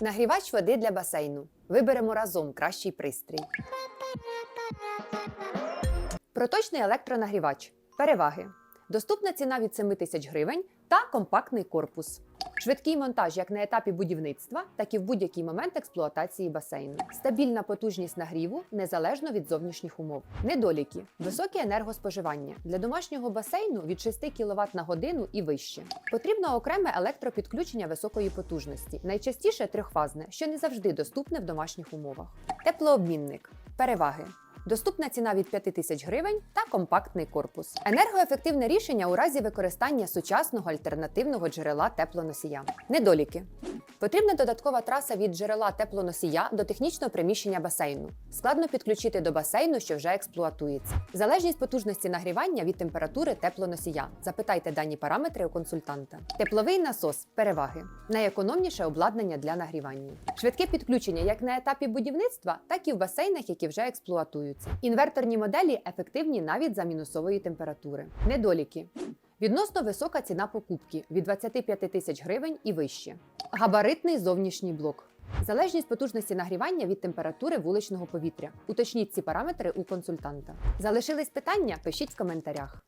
Нагрівач води для басейну. Виберемо разом кращий пристрій. Проточний електронагрівач. Переваги. Доступна ціна від 7 тисяч гривень та компактний корпус. Швидкий монтаж як на етапі будівництва, так і в будь-який момент експлуатації басейну. Стабільна потужність нагріву незалежно від зовнішніх умов. Недоліки: високе енергоспоживання для домашнього басейну від 6 кВт на годину і вище. Потрібно окреме електропідключення високої потужності, найчастіше трьохфазне, що не завжди доступне в домашніх умовах. Теплообмінник. Переваги. Доступна ціна від 5 тисяч гривень та компактний корпус. Енергоефективне рішення у разі використання сучасного альтернативного джерела теплоносія. Недоліки. Потрібна додаткова траса від джерела теплоносія до технічного приміщення басейну. Складно підключити до басейну, що вже експлуатується. Залежність потужності нагрівання від температури теплоносія. Запитайте дані параметри у консультанта. Тепловий насос переваги. Найекономніше обладнання для нагрівання. Швидке підключення як на етапі будівництва, так і в басейнах, які вже експлуатуються. Інверторні моделі ефективні навіть за мінусової температури. Недоліки. Відносно висока ціна покупки від 25 тисяч гривень і вище. Габаритний зовнішній блок. Залежність потужності нагрівання від температури вуличного повітря. Уточніть ці параметри у консультанта. Залишились питання? Пишіть в коментарях.